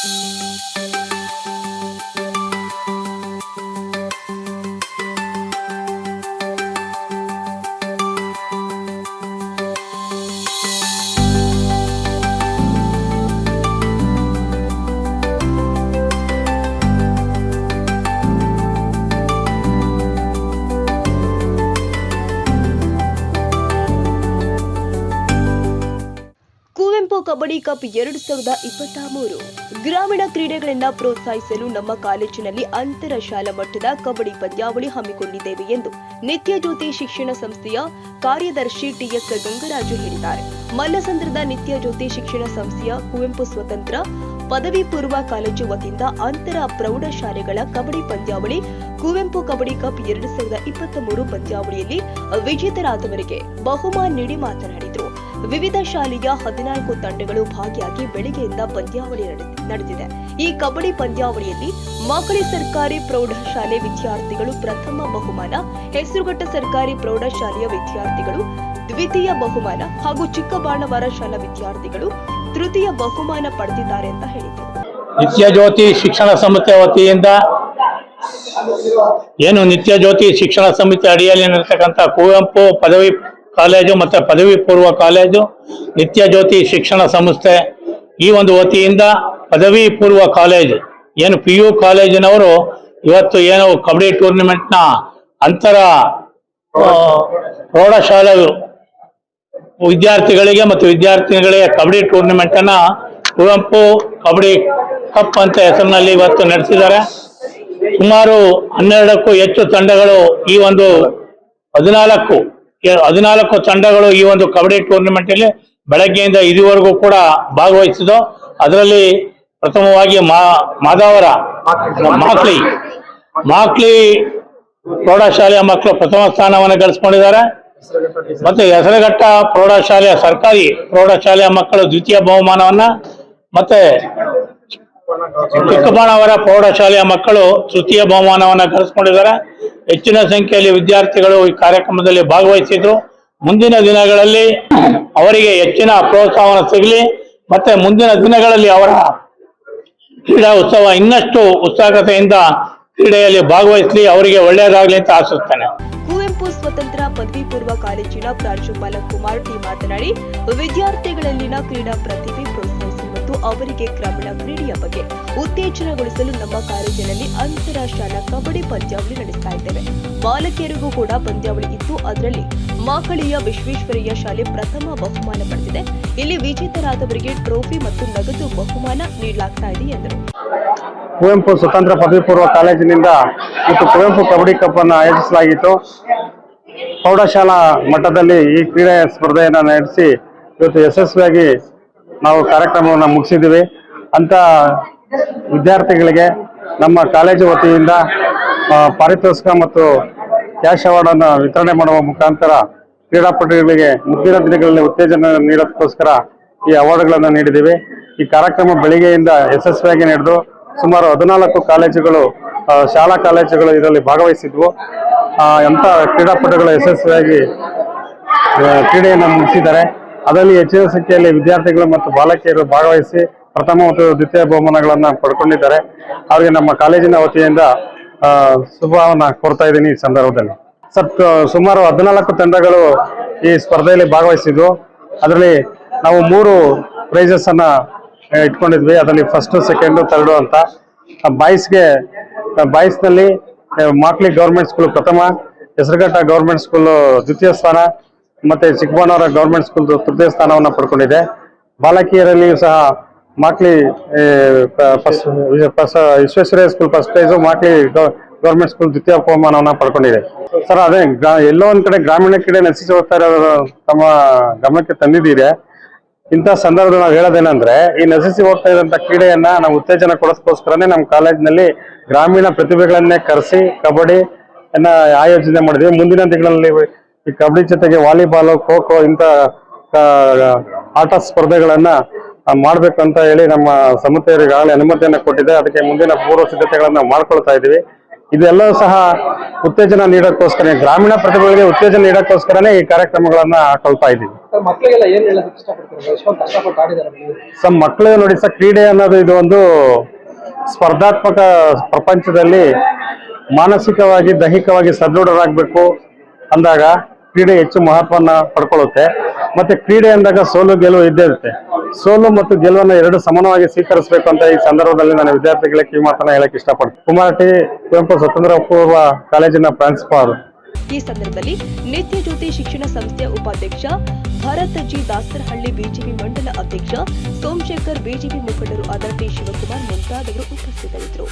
Kuvempu kabaddi cup ಎರಡು ಸಾವಿರದ ಇಪ್ಪತ್ತ ಮೂರು ಗ್ರಾಮೀಣ ಕ್ರೀಡೆಗಳನ್ನ ಪ್ರೋತ್ಸಾಹಿಸಲು ನಮ್ಮ ಕಾಲೇಜಿನಲ್ಲಿ ಅಂತರ ಶಾಲಾ ಮಟ್ಟದ ಕಬಡ್ಡಿ ಪಂದ್ಯಾವಳಿ ಹಮ್ಮಿಕೊಂಡಿದ್ದೇವೆ ಎಂದು ನಿತ್ಯ ಜ್ಯೋತಿ ಶಿಕ್ಷಣ ಸಂಸ್ಥೆಯ ಕಾರ್ಯದರ್ಶಿ ಟಿಎಸ್ ಗಂಗರಾಜು ಹೇಳಿದ್ದಾರೆ. ಮಲ್ಲಸಂದ್ರದ ನಿತ್ಯ ಜ್ಯೋತಿ ಶಿಕ್ಷಣ ಸಂಸ್ಥೆಯ ಕುವೆಂಪು ಸ್ವತಂತ್ರ ಪದವಿ ಪೂರ್ವ ಕಾಲೇಜು ವತಿಯಿಂದ ಅಂತರ ಪ್ರೌಢಶಾಲೆಗಳ ಕಬಡ್ಡಿ ಪಂದ್ಯಾವಳಿ, ಕುವೆಂಪು ಕಬಡ್ಡಿ ಕಪ್ ಎರಡು ಸಾವಿರದ ಇಪ್ಪತ್ತ ಮೂರು ಪಂದ್ಯಾವಳಿಯಲ್ಲಿ ವಿಜೇತರಾದವರಿಗೆ ಬಹುಮಾನ ನೀಡಿ ಮಾತನಾಡಿದರು. ವಿವಿಧ ಶಾಲೆಯ ಹದಿನಾಲ್ಕು ತಂಡಗಳು ಭಾಗಿಯಾಗಿ ಬೆಳಿಗ್ಗೆಯಿಂದ ಪಂದ್ಯಾವಳಿ ನಡೆ- ನಡೆದಿದೆ. ಈ ಕಬಡ್ಡಿ ಪಂದ್ಯಾವಳಿಯಲ್ಲಿ ಮಕ್ಕಳಿ ಸರ್ಕಾರಿ ಪ್ರೌಢಶಾಲೆ ವಿದ್ಯಾರ್ಥಿಗಳು ಪ್ರಥಮ ಬಹುಮಾನ ಹೆಸರುಘಟ್ಟ ಸರ್ಕಾರಿ ಪ್ರೌಢಶಾಲೆಯ ವಿದ್ಯಾರ್ಥಿಗಳು ದ್ವಿತೀಯ ಬಹುಮಾನ ಹಾಗೂ ಚಿಕ್ಕಬಾಣವರ ಶಾಲಾ ವಿದ್ಯಾರ್ಥಿಗಳು ತೃತೀಯ ಬಹುಮಾನ ಪಡೆದಿದ್ದಾರೆ ಅಂತ ಹೇಳಿದರು. ನಿತ್ಯ ಜ್ಯೋತಿ ಶಿಕ್ಷಣ ಸಂಸ್ಥೆ ವತಿಯಿಂದ ಏನು ನಿತ್ಯ ಜ್ಯೋತಿ ಶಿಕ್ಷಣ ಸಮಿತಿ ಅಡಿಯಲ್ಲಿ ನಡೆತಕ್ಕಂಥ ಕುವೆಂಪು ಪದವಿ ಕಾಲೇಜು ಮತ್ತು ಪದವಿ ಪೂರ್ವ ಕಾಲೇಜು ನಿತ್ಯ ಜ್ಯೋತಿ ಶಿಕ್ಷಣ ಸಂಸ್ಥೆ ಈ ಒಂದು ವತಿಯಿಂದ ಪದವಿ ಪೂರ್ವ ಕಾಲೇಜು, ಏನು ಪಿ ಯು ಕಾಲೇಜಿನವರು ಇವತ್ತು ಏನು ಕಬಡ್ಡಿ ಟೂರ್ನಿಮೆಂಟ್ನ ಅಂತರ ಪ್ರೌಢಶಾಲೆ ವಿದ್ಯಾರ್ಥಿಗಳಿಗೆ ಮತ್ತು ವಿದ್ಯಾರ್ಥಿಗಳಿಗೆ ಕಬಡ್ಡಿ ಟೂರ್ನಿಮೆಂಟ್ ಅನ್ನ ಕುವೆಂಪು ಕಬಡ್ಡಿ ಕಪ್ ಅಂತ ಹೆಸರಿನಲ್ಲಿ ಇವತ್ತು ನಡೆಸಿದ್ದಾರೆ. ಸುಮಾರು ಹನ್ನೆರಡಕ್ಕೂ ಹೆಚ್ಚು ತಂಡಗಳು ಈ ಒಂದು ಹದಿನಾಲ್ಕು ಹದಿನಾಲ್ಕು ತಂಡಗಳು ಈ ಒಂದು ಕಬಡ್ಡಿ ಟೂರ್ನಿಮೆಂಟ್ ಅಲ್ಲಿ ಬೆಳಗ್ಗೆಯಿಂದ ಇದುವರೆಗೂ ಕೂಡ ಭಾಗವಹಿಸಿದ್ದು. ಅದರಲ್ಲಿ ಪ್ರಥಮವಾಗಿ ಮಾದಾವರ, ಮಾಕ್ಲಿ ಮಾಕ್ಲಿ ಪ್ರೌಢಶಾಲೆಯ ಮಕ್ಕಳು ಪ್ರಥಮ ಸ್ಥಾನವನ್ನು ಗಳಿಸ್ಕೊಂಡಿದ್ದಾರೆ. ಮತ್ತೆ ಹೆಸರಘಟ್ಟ ಪ್ರೌಢಶಾಲೆಯ ಸರ್ಕಾರಿ ಪ್ರೌಢಶಾಲೆಯ ಮಕ್ಕಳು ದ್ವಿತೀಯ ಬಹುಮಾನವನ್ನ ಮತ್ತೆ ಚಿಕ್ಕಬಾಣವರ ಪ್ರೌಢಶಾಲೆಯ ಮಕ್ಕಳು ತೃತೀಯ ಬಹುಮಾನವನ್ನ ಗಳಿಸ್ಕೊಂಡಿದ್ದಾರೆ ಹೆಚ್ಚಿನ ಸಂಖ್ಯೆಯಲ್ಲಿ ವಿದ್ಯಾರ್ಥಿಗಳು ಈ ಕಾರ್ಯಕ್ರಮದಲ್ಲಿ ಭಾಗವಹಿಸಿದ್ರು. ಮುಂದಿನ ದಿನಗಳಲ್ಲಿ ಅವರಿಗೆ ಹೆಚ್ಚಿನ ಪ್ರೋತ್ಸಾಹವನ್ನು ಸಿಗಲಿ, ಮತ್ತೆ ಮುಂದಿನ ದಿನಗಳಲ್ಲಿ ಅವರ ಕ್ರೀಡಾ ಉತ್ಸವ ಇನ್ನಷ್ಟು ಉತ್ಸಾಹತೆಯಿಂದ ಕ್ರೀಡೆಯಲ್ಲಿ ಭಾಗವಹಿಸಲಿ, ಅವರಿಗೆ ಒಳ್ಳೆಯದಾಗಲಿ ಅಂತ ಆಶಿಸ್ತೇನೆ. ಸ್ವತಂತ್ರ ಪದವಿ ಪೂರ್ವ ಕಾಲೇಜಿನ ಪ್ರಾಂಶುಪಾಲ ಕುಮಾರ್ ಟಿ ಮಾತನಾಡಿ, ವಿದ್ಯಾರ್ಥಿಗಳಲ್ಲಿನ ಕ್ರೀಡಾ ಪ್ರತಿಭೆ ಪ್ರೋತ್ಸಾಹಿಸಿ ಮತ್ತು ಅವರಿಗೆ ಗ್ರಾಮೀಣ ಕ್ರೀಡೆಯ ಬಗ್ಗೆ ಉತ್ತೇಜನಗೊಳಿಸಲು ನಮ್ಮ ಕಾಲೇಜಿನಲ್ಲಿ ಅಂತರ ಶಾಲಾ ಕಬಡ್ಡಿ ಪಂದ್ಯಾವಳಿ ನಡೆಸ್ತಾ ಇದ್ದೇವೆ. ಬಾಲಕಿಯರಿಗೂ ಕೂಡ ಪಂದ್ಯಾವಳಿ ಇತ್ತು. ಅದರಲ್ಲಿ ಮಾಕಳಿಯ ವಿಶ್ವೇಶ್ವರಯ್ಯ ಶಾಲೆ ಪ್ರಥಮ ಬಹುಮಾನ ಪಡೆದಿದೆ. ಇಲ್ಲಿ ವಿಜೇತರಾದವರಿಗೆ ಟ್ರೋಫಿ ಮತ್ತು ನಗದು ಬಹುಮಾನ ನೀಡಲಾಗ್ತಾ ಇದೆ ಎಂದರು. ಕುವೆಂಪು ಸ್ವತಂತ್ರ ಪದವಿ ಪೂರ್ವ ಕಾಲೇಜಿನಿಂದ ಮತ್ತು ಕುವೆಂಪು ಕಬಡ್ಡಿ ಕಪ್ ಅನ್ನು ಆಯೋಜಿಸಲಾಗಿತ್ತು. ಪ್ರೌಢಶಾಲಾ ಮಟ್ಟದಲ್ಲಿ ಈ ಕ್ರೀಡೆ ಸ್ಪರ್ಧೆಯನ್ನು ನಡೆಸಿ ಇವತ್ತು ಯಶಸ್ವಿಯಾಗಿ ನಾವು ಕಾರ್ಯಕ್ರಮವನ್ನು ಮುಗಿಸಿದ್ದೀವಿ. ಅಂತ ವಿದ್ಯಾರ್ಥಿಗಳಿಗೆ ನಮ್ಮ ಕಾಲೇಜು ವತಿಯಿಂದ ಪಾರಿತೋಷಿಕ ಮತ್ತು ಕ್ಯಾಶ್ ಅವಾರ್ಡನ್ನು ವಿತರಣೆ ಮಾಡುವ ಮುಖಾಂತರ ಕ್ರೀಡಾಪಟುಗಳಿಗೆ ಮುಂದಿನ ದಿನಗಳಲ್ಲಿ ಉತ್ತೇಜನ ನೀಡೋದಕ್ಕೋಸ್ಕರ ಈ ಅವಾರ್ಡ್ಗಳನ್ನು ನೀಡಿದ್ದೀವಿ. ಈ ಕಾರ್ಯಕ್ರಮ ಬೆಳಿಗ್ಗೆಯಿಂದ ಯಶಸ್ವಿಯಾಗಿ ನಡೆದು ಸುಮಾರು ಹದಿನಾಲ್ಕು ಕಾಲೇಜುಗಳು ಶಾಲಾ ಕಾಲೇಜುಗಳು ಇದರಲ್ಲಿ ಭಾಗವಹಿಸಿದ್ವು. ಎಂಥ ಕ್ರೀಡಾಪಟುಗಳು ಯಶಸ್ವಿಯಾಗಿ ಕ್ರೀಡೆಯನ್ನು ಮುಗಿಸಿದ್ದಾರೆ. ಅದರಲ್ಲಿ ಹೆಚ್ಚಿನ ಸಂಖ್ಯೆಯಲ್ಲಿ ವಿದ್ಯಾರ್ಥಿಗಳು ಮತ್ತು ಬಾಲಕಿಯರು ಭಾಗವಹಿಸಿ ಪ್ರಥಮ ಮತ್ತು ದ್ವಿತೀಯ ಬಹುಮಾನಗಳನ್ನು ಪಡ್ಕೊಂಡಿದ್ದಾರೆ. ಅವರಿಗೆ ನಮ್ಮ ಕಾಲೇಜಿನ ವತಿಯಿಂದ ಶುಭವನ್ನ ಕೋರ್ತಾ ಇದ್ದೀನಿ ಈ ಸಂದರ್ಭದಲ್ಲಿ. ಸರ್ ಸುಮಾರು ಹದಿನಾಲ್ಕು ತಂಡಗಳು ಈ ಸ್ಪರ್ಧೆಯಲ್ಲಿ ಭಾಗವಹಿಸಿದ್ವು ಅದರಲ್ಲಿ ನಾವು ಮೂರು ಪ್ರೈಸಸ್ ಅನ್ನ ಇಟ್ಕೊಂಡಿದ್ವಿ. ಅದರಲ್ಲಿ ಫಸ್ಟ್ ಸೆಕೆಂಡು ಥರ್ಡು ಅಂತ. ಬಾಯ್ಸ್ಗೆ ಬಾಯ್ಸ್ನಲ್ಲಿ ಮಾಕ್ಲಿ ಗೌರ್ಮೆಂಟ್ ಸ್ಕೂಲ್ ಪ್ರಥಮ, ಹೆಸರುಘಟ್ಟ ಗೌರ್ಮೆಂಟ್ ಸ್ಕೂಲ್ ದ್ವಿತೀಯ ಸ್ಥಾನ, ಮತ್ತೆ ಚಿಕ್ಕಬಣ್ಣವರ ಗೌರ್ಮೆಂಟ್ ಸ್ಕೂಲ್ ತೃತೀಯ ಸ್ಥಾನವನ್ನು ಪಡ್ಕೊಂಡಿದೆ. ಬಾಲಕಿಯರಲ್ಲಿಯೂ ಸಹ Makli Visvesvaraya school first prize Makli government school ದ್ವಿತೀಯ ಬಹುಮಾನವನ್ನು ಪಡ್ಕೊಂಡಿದೆ. ಸರ್, ಅದೇ ಎಲ್ಲೋ ಒಂದ್ ಕಡೆ ಗ್ರಾಮೀಣ ಕ್ರೀಡೆ ನಶಿಸಿ ಹೋಗ್ತಾ ಇರೋ ತಮ್ಮ ಗಮನಕ್ಕೆ ತಂದಿದ್ದೀರಿ. ಇಂಥ ಸಂದರ್ಭದಲ್ಲಿ ನಾವು ಹೇಳೋದೇನಂದ್ರೆ, ಈ ನಶಿಸಿ ಹೋಗ್ತಾ ಇದ್ದಂತ ಕ್ರೀಡೆಯನ್ನ ನಾವು ಉತ್ತೇಜನ ಕೊಡೋದಕ್ಕೋಸ್ಕರನೇ ನಮ್ಮ ಕಾಲೇಜಿನಲ್ಲಿ ಗ್ರಾಮೀಣ ಪ್ರತಿಭೆಗಳನ್ನೇ ಕರೆಸಿ ಕಬಡ್ಡಿ ಅನ್ನ ಆಯೋಜನೆ ಮಾಡಿದ್ವಿ. ಮುಂದಿನ ದಿನಗಳಲ್ಲಿ ಈ ಕಬಡ್ಡಿ ಜೊತೆಗೆ ವಾಲಿಬಾಲ್ ಖೋ ಖೋ ಇಂಥ ಆಟ ಸ್ಪರ್ಧೆಗಳನ್ನ ಮಾಡ್ಬೇಕು ಅಂತ ಹೇಳಿ ನಮ್ಮ ಸಂಸ್ಥೆಯವರಿಗೆ ಆಗಲೇ ಅನುಮತಿಯನ್ನು ಕೊಟ್ಟಿದೆ. ಅದಕ್ಕೆ ಮುಂದಿನ ಪೂರ್ವ ಸಿದ್ಧತೆಗಳನ್ನ ಮಾಡ್ಕೊಳ್ತಾ ಇದೀವಿ ಇದೆಲ್ಲವೂ ಸಹ ಉತ್ತೇಜನ ನೀಡೋಕ್ಕೋಸ್ಕರ ಗ್ರಾಮೀಣ ಪ್ರತಿಭೆಗಳಿಗೆ ಉತ್ತೇಜನ ನೀಡೋಕ್ಕೋಸ್ಕರನೇ ಈ ಕಾರ್ಯಕ್ರಮಗಳನ್ನ ಹಾಕೊಳ್ತಾ ಇದ್ದೀವಿ. ಸರ್ ಮಕ್ಕಳಿಗೆ. ಸರ್ ಮಕ್ಕಳು ನೋಡಿ ಸರ್ ಕ್ರೀಡೆ ಅನ್ನೋದು ಇದು ಒಂದು ಸ್ಪರ್ಧಾತ್ಮಕ ಪ್ರಪಂಚದಲ್ಲಿ ಮಾನಸಿಕವಾಗಿ, ದೈಹಿಕವಾಗಿ ಸದೃಢರಾಗಬೇಕು ಅಂದಾಗ ಕ್ರೀಡೆ ಹೆಚ್ಚು ಮಹತ್ವನ ಪಡ್ಕೊಳ್ಳುತ್ತೆ. ಮತ್ತೆ ಕ್ರೀಡೆ ಅಂದಾಗ ಸೋಲು, ಗೆಲುವು ಇದ್ದೇ ಇರುತ್ತೆ. ಸೋಲು ಮತ್ತು ಗೆಲುವನ್ನು ಎರಡು ಸಮಾನವಾಗಿ ಸ್ವೀಕರಿಸಬೇಕು ಅಂತ ಈ ಸಂದರ್ಭದಲ್ಲಿ ನಾನು ವಿದ್ಯಾರ್ಥಿಗಳಿಗೆ ಕಿವಿ ಮಾತನ್ನ ಹೇಳಕ್ ಇಷ್ಟಪಡ್ತೀನಿ. ಕುಮಾರಟಿ, ಕುವೆಂಪು ಸ್ವತಂತ್ರ ಪೂರ್ವ ಕಾಲೇಜಿನ ಪ್ರಾಂಶುಪಾಲರು ಈ ಸಂದರ್ಭದಲ್ಲಿ ನಿತ್ಯ ಜ್ಯೋತಿ ಶಿಕ್ಷಣ ಸಂಸ್ಥೆಯ ಉಪಾಧ್ಯಕ್ಷ ಭರತ್ ಜಿ ದಾಸರಹಳ್ಳಿ ಬಿಜೆಪಿ ಮಂಡಲ ಅಧ್ಯಕ್ಷ ಸೋಮಶೇಖರ್ ಬಿಜೆಪಿ ಮುಖಂಡರು ಆದ ಟಿ ಶಿವಕುಮಾರ್ ಮುಂತಾದವರು ಉಪಸ್ಥಿತರಿದ್ದರು.